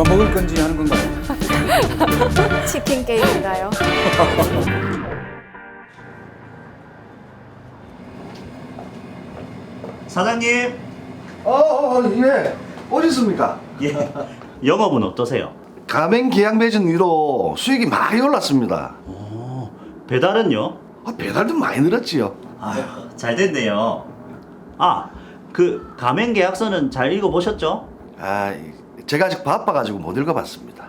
누가 먹을 건지 하는 건가요? 치킨 게임인가요? 사장님, 어, 어, 예. 어디 있습니까? 예, 영업은 어떠세요? 가맹 계약 매진 이후로 수익이 많이 올랐습니다. 어, 배달은요? 아, 배달도 많이 늘었지요. 아휴, 잘 됐네요. 아, 그 가맹 계약서는 잘 읽어보셨죠? 아, 제가 아직 바빠가지고 못 읽어봤습니다.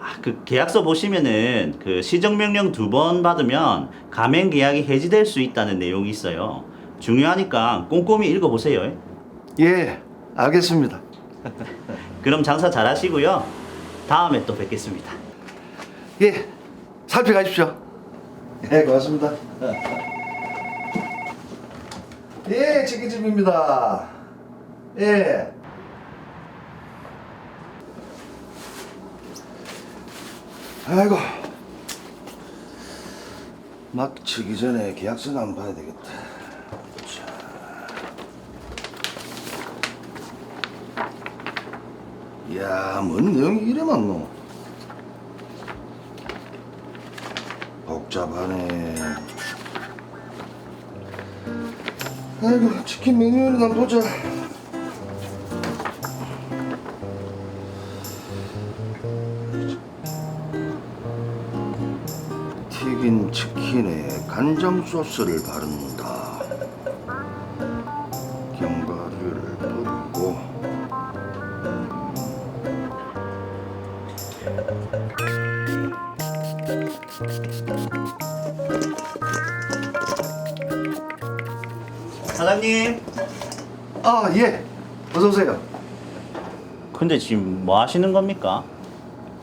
아, 그 계약서 보시면은 그 시정명령 두 번 받으면 가맹 계약이 해지될 수 있다는 내용이 있어요. 중요하니까 꼼꼼히 읽어보세요. 예, 알겠습니다. 그럼 장사 잘 하시고요. 다음에 또 뵙겠습니다. 예, 살펴가십시오. 예, 고맙습니다. 예, 치킨집입니다. 예. 아이고. 막 치기 전에 계약서나 한번 봐야 되겠다. 자. 이야, 뭔 내용이 이래 많노? 복잡하네. 아이고 치킨 메뉴를 난 보자. 간장 소스를 바른다. 견과류를 뿌리고. 사장님. 아 예, 어서 오세요. 근데 지금 뭐 하시는 겁니까?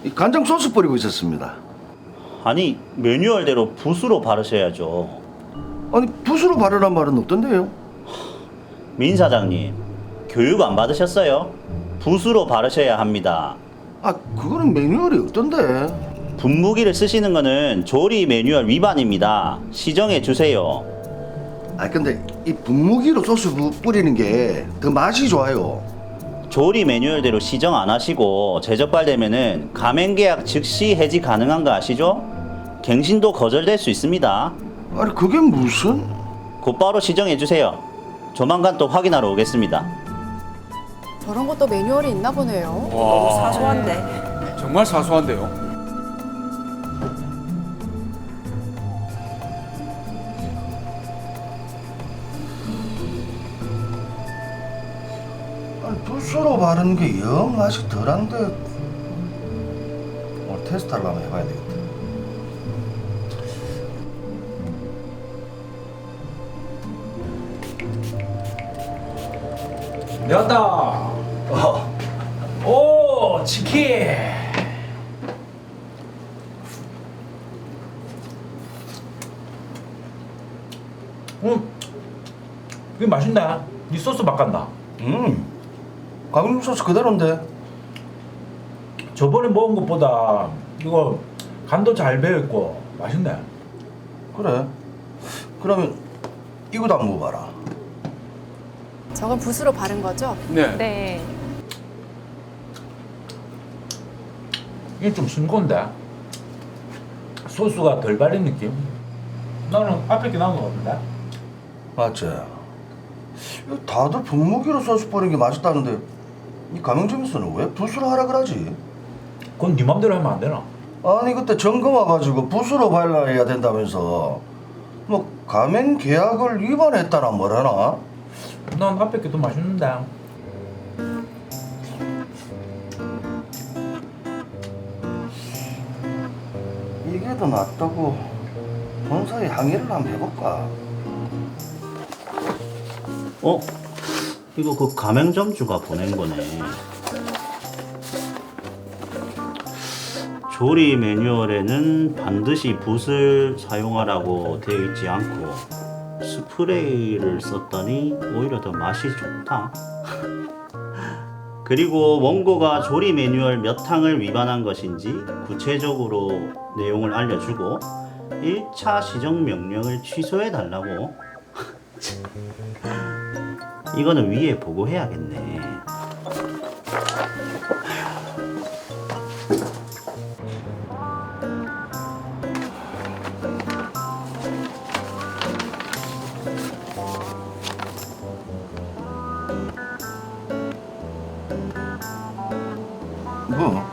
이 간장 소스 뿌리고 있었습니다. 아니 매뉴얼대로 붓으로 바르셔야죠. 아니 붓으로 바르란 말은 없던데요? 민 사장님 교육 안 받으셨어요? 붓으로 바르셔야 합니다. 아 그거는 매뉴얼이 없던데. 분무기를 쓰시는 거는 조리 매뉴얼 위반입니다. 시정해 주세요. 아 근데 이 분무기로 소스 부- 뿌리는 게 더 맛이 좋아요. 조리 매뉴얼대로 시정 안 하시고 재적발되면은 가맹 계약 즉시 해지 가능한 거 아시죠? 갱신도 거절될 수 있습니다. 아니 그게 무슨? 곧바로 시정해 주세요. 조만간 또 확인하러 오겠습니다. 저런 것도 매뉴얼이 있나 보네요. 와, 사소한데. 정말 사소한데요. 아니 붓으로 바르는 게영 맛이 덜한데. 오늘 테스트를 한번 해봐야 되겠다. 내왔다. 어, 오 치킨. 음, 이게 맛있네. 이 소스 바꾼다. 음, 가맹 소스 그대로인데. 저번에 먹은 것보다 이거 간도 잘 배어 있고 맛있네. 그래. 그러면 이거도 한번 먹어봐라. 저건 붓으로 바른 거죠? 네. 네. 이게 좀 싱거운데 소스가 덜 발린 느낌. 나는 앞에 게 나온 것 같은데. 맞지? 이거 다들 분무기로 소스 뿌리는 게 맛있다는데 이 가맹점에서는 왜 붓으로 하라 그러지? 그건 네 맘대로 하면 안 되나? 아니 그때 점검 와가지고 붓으로 발라야 된다면서 뭐 가맹 계약을 위반했다나 뭐라나? 난 앞에 게 더 맛있는데. 이게 더 낫다고 본사에 항의를 한번 해볼까? 어? 이거 그 가맹점주가 보낸 거네. 조리 매뉴얼에는 반드시 붓을 사용하라고 되어 있지 않고 스프레이를 썼더니 오히려 더 맛이 좋다. 그리고 원고가 조리 매뉴얼 몇 항을 위반한 것인지 구체적으로 내용을 알려주고 1차 시정 명령을 취소해 달라고. 이거는 위에 보고해야겠네. 뭐?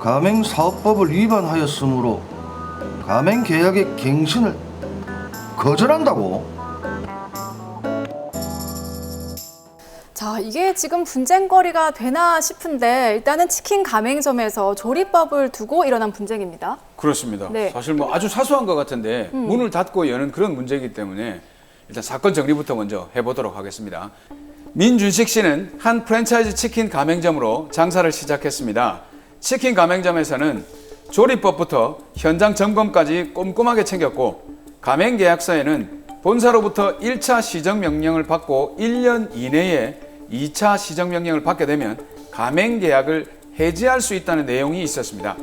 가맹사업법을 위반하였으므로 가맹계약의 갱신을 거절한다고? 이게 지금 분쟁거리가 되나 싶은데 일단은 치킨 가맹점에서 조리법을 두고 일어난 분쟁입니다. 그렇습니다. 네. 사실 뭐 아주 사소한 것 같은데 문을 닫고 여는 그런 문제이기 때문에 일단 사건 정리부터 먼저 해보도록 하겠습니다. 민준식 씨는 한 프랜차이즈 치킨 가맹점으로 장사를 시작했습니다. 치킨 가맹점에서는 조리법부터 현장 점검까지 꼼꼼하게 챙겼고 가맹 계약서에는 본사로부터 1차 시정 명령을 받고 1년 이내에 2차 시정 명령을 받게 되면 가맹 계약을 해지할 수 있다는 내용이 있었습니다.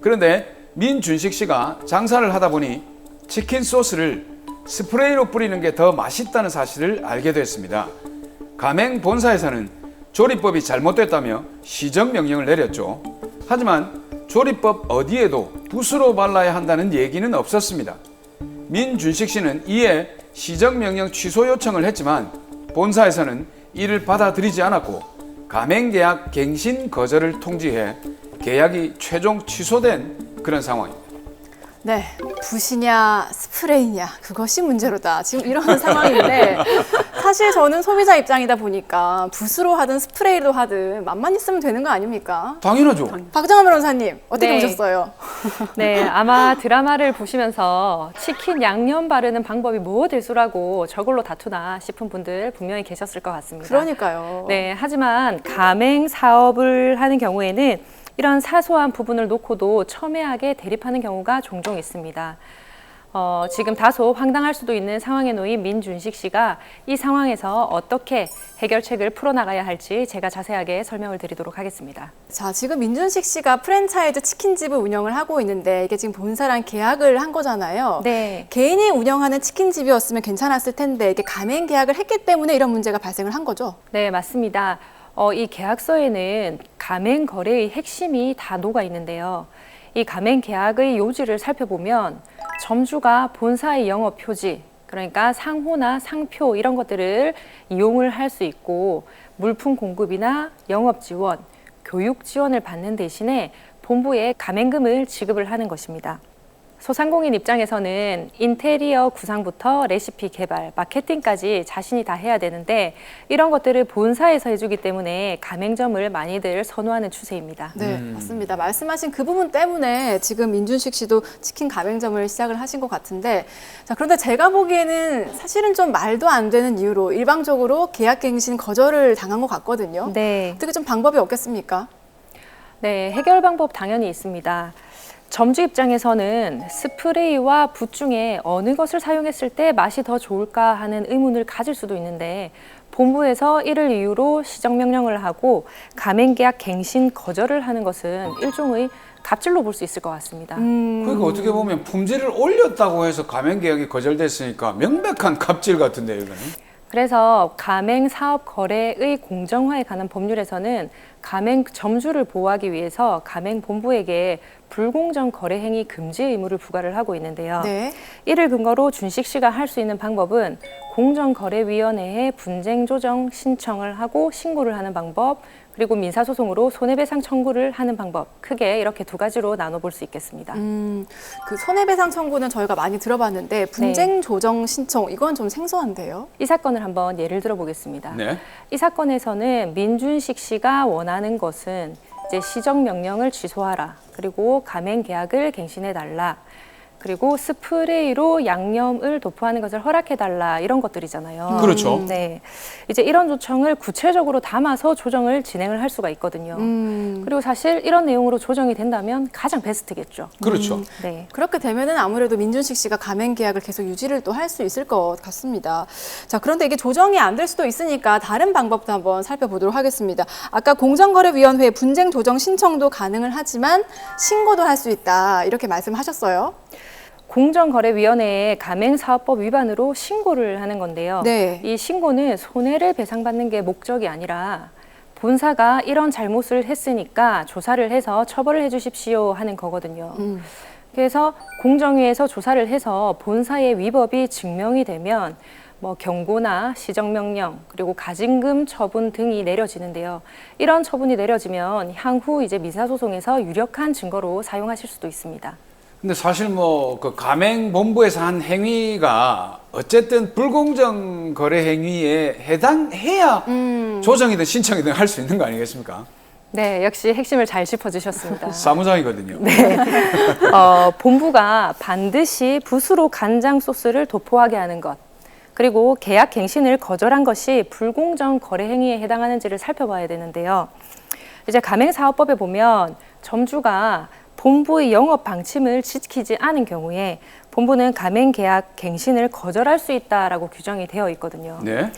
그런데 민준식 씨가 장사를 하다 보니 치킨 소스를 스프레이로 뿌리는 게 더 맛있다는 사실을 알게 됐습니다. 가맹 본사에서는 조리법이 잘못됐다며 시정 명령을 내렸죠. 하지만 조리법 어디에도 붓으로 발라야 한다는 얘기는 없었습니다. 민준식 씨는 이에 시정 명령 취소 요청을 했지만 본사에서는 이를 받아들이지 않았고 가맹 계약 갱신 거절을 통지해 계약이 최종 취소된 그런 상황입니다. 네, 붓이냐 스프레이냐 그것이 문제로다. 지금 이런 상황인데 사실 저는 소비자 입장이다 보니까 붓으로 하든 스프레이로 하든 맛만 있으면 되는 거 아닙니까? 당연하죠. 박정환 변호사님 어떻게 네. 보셨어요? 네, 아마 드라마를 보시면서 치킨 양념 바르는 방법이 무엇일수라고 저걸로 다투나 싶은 분들 분명히 계셨을 것 같습니다. 그러니까요. 네, 하지만 가맹 사업을 하는 경우에는 이런 사소한 부분을 놓고도 첨예하게 대립하는 경우가 종종 있습니다. 어, 지금 다소 황당할 수도 있는 상황에 놓인 민준식 씨가 이 상황에서 어떻게 해결책을 풀어나가야 할지 제가 자세하게 설명을 드리도록 하겠습니다. 자, 지금 민준식 씨가 프랜차이즈 치킨집을 운영을 하고 있는데 이게 지금 본사랑 계약을 한 거잖아요. 네. 개인이 운영하는 치킨집이었으면 괜찮았을 텐데 이게 가맹 계약을 했기 때문에 이런 문제가 발생을 한 거죠. 네, 맞습니다. 어, 이 계약서에는 가맹 거래의 핵심이 다 녹아 있는데요. 이 가맹 계약의 요지를 살펴보면 점주가 본사의 영업 표지, 그러니까 상호나 상표 이런 것들을 이용을 할 수 있고 물품 공급이나 영업 지원, 교육 지원을 받는 대신에 본부에 가맹금을 지급을 하는 것입니다. 소상공인 입장에서는 인테리어 구상부터 레시피 개발, 마케팅까지 자신이 다 해야 되는데 이런 것들을 본사에서 해주기 때문에 가맹점을 많이들 선호하는 추세입니다. 네, 맞습니다. 말씀하신 그 부분 때문에 지금 민준식 씨도 치킨 가맹점을 시작을 하신 것 같은데, 자, 그런데 제가 보기에는 사실은 좀 말도 안 되는 이유로 일방적으로 계약갱신 거절을 당한 것 같거든요. 네. 어떻게 좀 방법이 없겠습니까? 네, 해결 방법 당연히 있습니다. 점주 입장에서는 스프레이와 붓 중에 어느 것을 사용했을 때 맛이 더 좋을까 하는 의문을 가질 수도 있는데 본부에서 이를 이유로 시정 명령을 하고 가맹 계약 갱신 거절을 하는 것은 일종의 갑질로 볼 수 있을 것 같습니다. 음, 그러니까 어떻게 보면 품질을 올렸다고 해서 가맹 계약이 거절됐으니까 명백한 갑질 같은데요, 이거는. 그래서 가맹 사업 거래의 공정화에 관한 법률에서는 가맹 점주를 보호하기 위해서 가맹 본부에게 불공정 거래 행위 금지 의무를 부과를 하고 있는데요. 네. 이를 근거로 준식 씨가 할 수 있는 방법은 공정거래위원회에 분쟁 조정 신청을 하고 신고를 하는 방법, 그리고 민사소송으로 손해배상 청구를 하는 방법, 크게 이렇게 두 가지로 나눠볼 수 있겠습니다. 음, 그 손해배상 청구는 저희가 많이 들어봤는데 분쟁 조정 신청 이건 좀 생소한데요. 이 사건을 한번 예를 들어보겠습니다. 네. 이 사건에서는 민준식 씨가 원하는 것은 이제 시정 명령을 취소하라. 그리고 가맹 계약을 갱신해 달라. 그리고 스프레이로 양념을 도포하는 것을 허락해 달라. 이런 것들이잖아요. 그렇죠. 네. 이제 이런 요청을 구체적으로 담아서 조정을 진행을 할 수가 있거든요. 음, 그리고 사실 이런 내용으로 조정이 된다면 가장 베스트겠죠. 그렇죠. 네. 그렇게 되면은 아무래도 민준식 씨가 가맹 계약을 계속 유지를 또 할 수 있을 것 같습니다. 자, 그런데 이게 조정이 안 될 수도 있으니까 다른 방법도 한번 살펴보도록 하겠습니다. 아까 공정거래위원회 분쟁 조정 신청도 가능을 하지만 신고도 할 수 있다 이렇게 말씀하셨어요. 공정거래위원회에 가맹사업법 위반으로 신고를 하는 건데요. 네. 이 신고는 손해를 배상받는 게 목적이 아니라 본사가 이런 잘못을 했으니까 조사를 해서 처벌을 해주십시오 하는 거거든요. 음. 그래서 공정위에서 조사를 해서 본사의 위법이 증명이 되면 뭐 경고나 시정명령 그리고 가징금 처분 등이 내려지는데요. 이런 처분이 내려지면 향후 이제 민사소송에서 유력한 증거로 사용하실 수도 있습니다. 근데 사실 뭐 그 가맹본부에서 한 행위가 어쨌든 불공정 거래 행위에 해당해야 음. 조정이든 신청이든 할 수 있는 거 아니겠습니까? 네, 역시 핵심을 잘 짚어주셨습니다. 사무장이거든요. 어, 본부가 반드시 붓으로 간장 소스를 도포하게 하는 것, 그리고 계약 갱신을 거절한 것이 불공정 거래 행위에 해당하는지를 살펴봐야 되는데요. 이제 가맹사업법에 보면 점주가 본부의 영업 방침을 지키지 않은 경우에 본부는 가맹 계약 갱신을 거절할 수 있다라고 규정이 되어 있거든요. 네.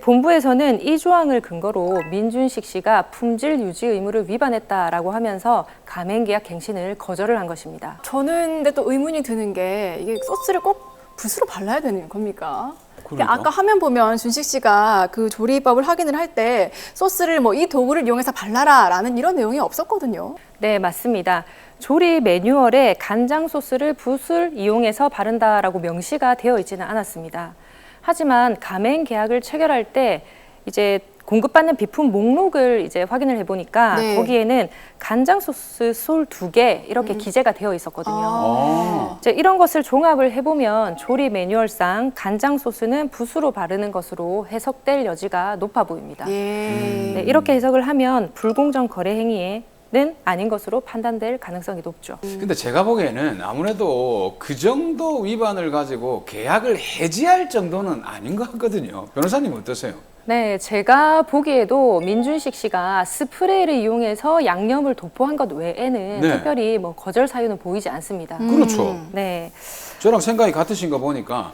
본부에서는 이 조항을 근거로 민준식 씨가 품질 유지 의무를 위반했다라고 하면서 가맹계약 갱신을 거절을 한 것입니다. 저는 근데 또 의문이 드는 게 이게 소스를 꼭 붓으로 발라야 되는 겁니까? 그러니까. 아까 화면 보면 준식 씨가 그 조리법을 확인을 할 때 소스를 뭐 이 도구를 이용해서 발라라라는 이런 내용이 없었거든요. 네, 맞습니다. 조리 매뉴얼에 간장 소스를 붓을 이용해서 바른다라고 명시가 되어 있지는 않았습니다. 하지만 가맹 계약을 체결할 때 이제 공급받는 비품 목록을 이제 확인을 해보니까 네. 거기에는 간장 소스 솔 두 개 이렇게 기재가 되어 있었거든요. 아. 이제 이런 것을 종합을 해보면 조리 매뉴얼상 간장 소스는 붓으로 바르는 것으로 해석될 여지가 높아 보입니다. 예. 네, 이렇게 해석을 하면 불공정 거래 행위 는 아닌 것으로 판단될 가능성이 높죠. 근데 제가 보기에는 아무래도 그 정도 위반을 가지고 계약을 해지할 정도는 아닌 것 같거든요. 변호사님 어떠세요? 네, 제가 보기에도 민준식 씨가 스프레이를 이용해서 양념을 도포한 것 외에는 네. 특별히 뭐 거절 사유는 보이지 않습니다. 그렇죠. 네. 저랑 생각이 같으신 거 보니까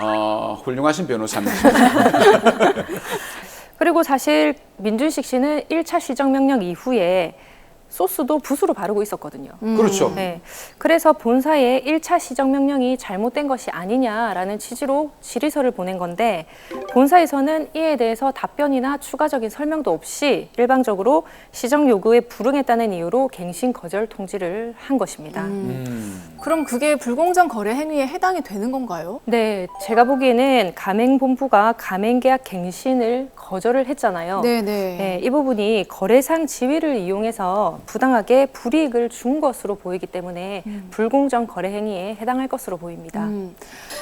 어, 훌륭하신 변호사님. 그리고 사실 민준식 씨는 1차 시정명령 이후에 소스도 붓으로 바르고 있었거든요. 그렇죠. 네. 그래서 본사에 1차 시정 명령이 잘못된 것이 아니냐라는 취지로 질의서를 보낸 건데 본사에서는 이에 대해서 답변이나 추가적인 설명도 없이 일방적으로 시정 요구에 불응했다는 이유로 갱신 거절 통지를 한 것입니다. 음. 그럼 그게 불공정 거래 행위에 해당이 되는 건가요? 네, 제가 보기에는 가맹본부가 가맹계약 갱신을 거절을 했잖아요. 네, 네. 네, 이 부분이 거래상 지위를 이용해서 부당하게 불이익을 준 것으로 보이기 때문에 불공정 거래 행위에 해당할 것으로 보입니다. 음.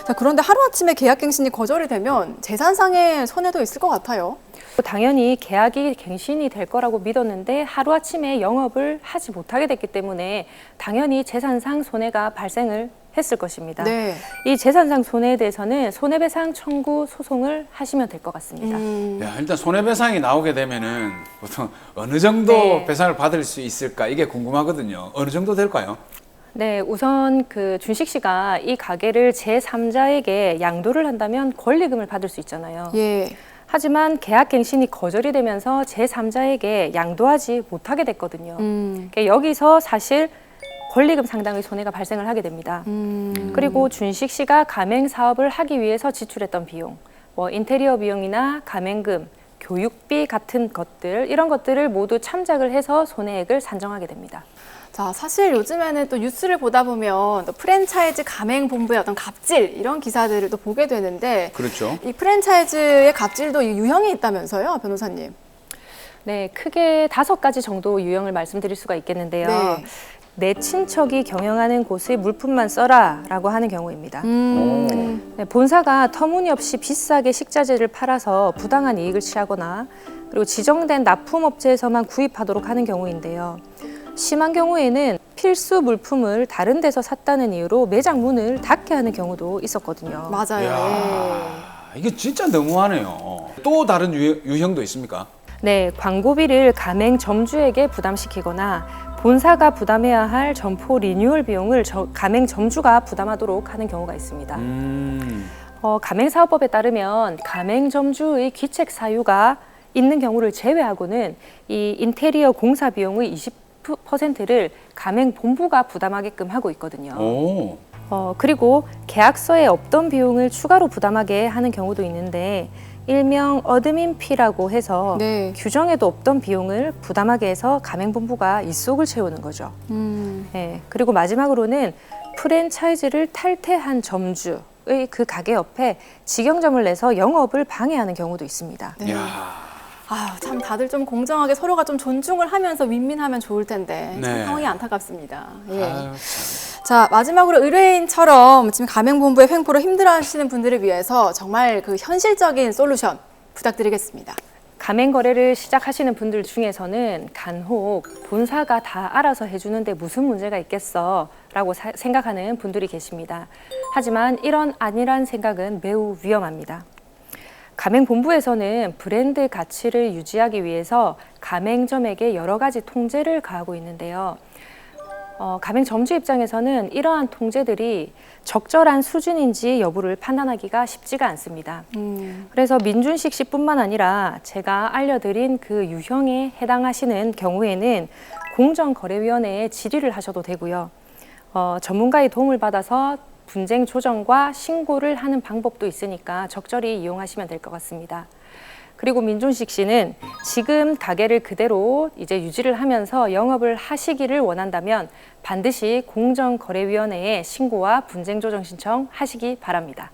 자, 그런데 하루아침에 계약갱신이 거절이 되면 재산상의 손해도 있을 것 같아요. 당연히 계약이 갱신이 될 거라고 믿었는데 하루아침에 영업을 하지 못하게 됐기 때문에 당연히 재산상 손해가 발생을 했을 것입니다. 네. 이 재산상 손해에 대해서는 손해배상 청구 소송을 하시면 될 것 같습니다. 음. 야, 일단 손해배상이 나오게 되면은 보통 어느 정도 네. 배상을 받을 수 있을까 이게 궁금하거든요. 어느 정도 될까요? 네, 우선 그 준식 씨가 이 가게를 제3자에게 양도를 한다면 권리금을 받을 수 있잖아요. 예. 하지만 계약갱신이 거절이 되면서 제3자에게 양도하지 못하게 됐거든요. 음. 그러니까 여기서 사실 권리금 상당의 손해가 발생을 하게 됩니다. 음. 그리고 준식 씨가 가맹 사업을 하기 위해서 지출했던 비용, 뭐 인테리어 비용이나 가맹금, 교육비 같은 것들 이런 것들을 모두 참작을 해서 손해액을 산정하게 됩니다. 자, 사실 요즘에는 또 뉴스를 보다 보면 또 프랜차이즈 가맹 본부의 어떤 갑질 이런 기사들을 또 보게 되는데 그렇죠. 이 프랜차이즈의 갑질도 유형이 있다면서요, 변호사님? 네, 크게 다섯 가지 정도 유형을 말씀드릴 수가 있겠는데요. 네. 내 친척이 경영하는 곳의 물품만 써라 라고 하는 경우입니다. 음. 네, 본사가 터무니없이 비싸게 식자재를 팔아서 부당한 이익을 취하거나 그리고 지정된 납품업체에서만 구입하도록 하는 경우인데요. 심한 경우에는 필수 물품을 다른 데서 샀다는 이유로 매장 문을 닫게 하는 경우도 있었거든요. 맞아요. 이야, 이게 진짜 너무하네요. 또 다른 유, 유형도 있습니까? 네, 광고비를 가맹 점주에게 부담시키거나 본사가 부담해야 할 점포 리뉴얼 비용을 저- 가맹 점주가 부담하도록 하는 경우가 있습니다. 음. 어, 가맹사업법에 따르면 가맹점주의 귀책 사유가 있는 경우를 제외하고는 이 인테리어 공사 비용의 20%를 가맹 본부가 부담하게끔 하고 있거든요. 오. 어, 그리고 계약서에 없던 비용을 추가로 부담하게 하는 경우도 있는데 일명 어드민 피라고 해서 네. 규정에도 없던 비용을 부담하게 해서 가맹본부가 입속을 채우는 거죠. 음, 예, 그리고 마지막으로는 프랜차이즈를 탈퇴한 점주의 그 가게 옆에 직영점을 내서 영업을 방해하는 경우도 있습니다. 네. 야, 아, 참 다들 좀 공정하게 서로가 좀 존중을 하면서 윈윈하면 좋을 텐데 참 네. 상황이 안타깝습니다. 예. 아유, 참. 자 마지막으로 의뢰인처럼 지금 가맹본부의 횡포로 힘들어하시는 분들을 위해서 정말 그 현실적인 솔루션 부탁드리겠습니다. 가맹 거래를 시작하시는 분들 중에서는 간혹 본사가 다 알아서 해주는데 무슨 문제가 있겠어 라고 사- 생각하는 분들이 계십니다. 하지만 이런 아니란 생각은 매우 위험합니다. 가맹 본부에서는 브랜드 가치를 유지하기 위해서 가맹점에게 여러 가지 통제를 가하고 있는데요. 어, 가맹 점주 입장에서는 이러한 통제들이 적절한 수준인지 여부를 판단하기가 쉽지가 않습니다. 음, 그래서 민준식 씨뿐만 아니라 제가 알려드린 그 유형에 해당하시는 경우에는 공정거래위원회에 질의를 하셔도 되고요. 어, 전문가의 도움을 받아서 분쟁 조정과 신고를 하는 방법도 있으니까 적절히 이용하시면 될 것 같습니다. 그리고 민준식 씨는 지금 가게를 그대로 이제 유지를 하면서 영업을 하시기를 원한다면 반드시 공정거래위원회에 신고와 분쟁 조정 신청 하시기 바랍니다.